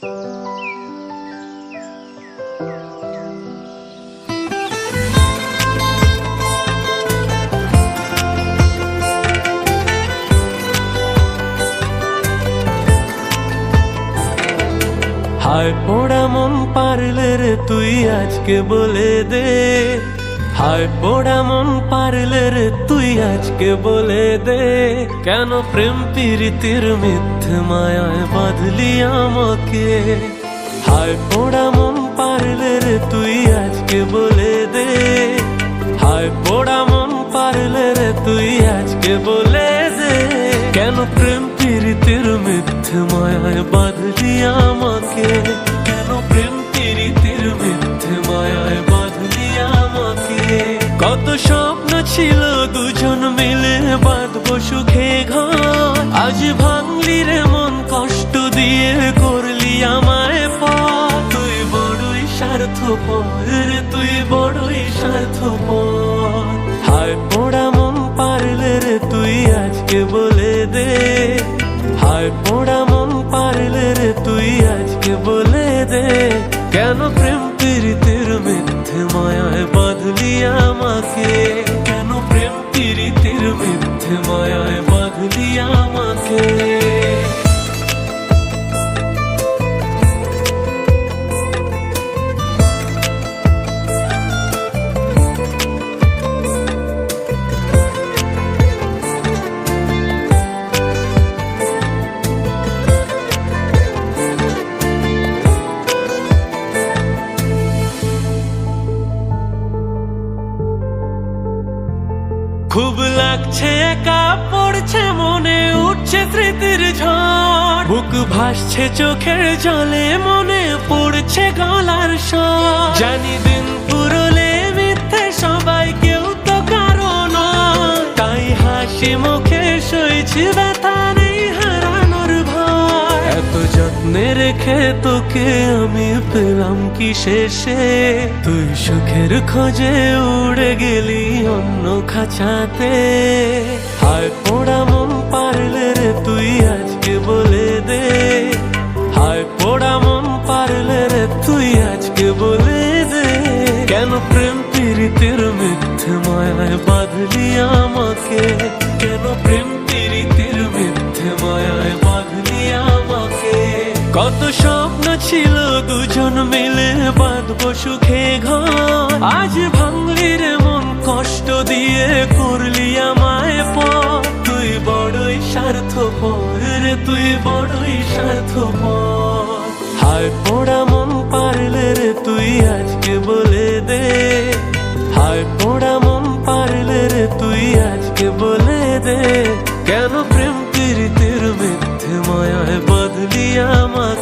হায় পোড়া মন পারলে রে তুই আজকে বলে দে। হায় পোড়া মন পারলে রে তুই আজকে বলে দে, কেন প্রেম প্রীতির মিথ্যে মায়ায় বাঁধলি আমাকে? হায় পোড়া মন পারলে রে তুই আজকে বলে দে, হায় পোড়া মন পারলে রে তুই আজকে বলে দে, কেন প্রেম প্রীতির মিথ্যে মায়ায় বাঁধলি আমাকে? ছিল দুজন মিলে বাঁধবো সুখে ঘর। আজ ভাঙলি রে মন, কষ্ট দিয়ে করলি আমায় পর তুই বড়ই স্বার্থপর, তুই বড়ই স্বার্থপর। হায় পোড়া মন পারলে রে, তুই আজকে বলে দে। হায় পোড়া মন পারলে রে, তুই আজকে বলে দে। কেন প্রেম, প্রীতির মিথ্যে মায়ায় বাঁধলি আমাকে? মায়ায় বাঁধলি আমাকে। খুব লাগছে, একা পড়ছে, মনে উঠছে স্মৃতির ঝড়। বুক ভাসছে চোখের জলে, মনে পড়ছে গলার স্বর। জানি দিন পুরলে মিথ্যে সবাই যত্নে রেখে তোকে আমি পেলাম কি শেষে? তুই সুখের খোঁজে উড়ে গেলি অন্য খাঁচাতে। হায় পোড়া মন পারলে রে তুই আজকে বলে দে। হায় পোড়া মন পারলে রে তুই আজকে বলে দে। কেন প্রেম প্রীতির মিথ্যে মায়ায় বাঁধলি আমাকে? কেন প্রেম কত স্বপ্ন ছিল, দুজন মিলে বাঁধব সুখে ঘর। আজ ভাঙলি রে মন কষ্ট দিয়ে করলি আমায় পর তুই বড়ই স্বার্থপর রে, তুই বড়ই স্বার্থপর। হায় পোড়া মন পারলে রে, তুই আজকে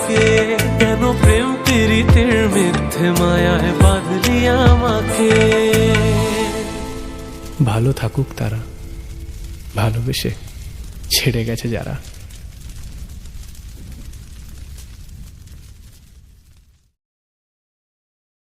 আমাকে কেন প্রেম পীড়িতের মিথ্যে মায়ায় বাঁধলি আমাকে? ভালো থাকুক তারা। ভালোবেসে ছেড়ে গেছে যারা।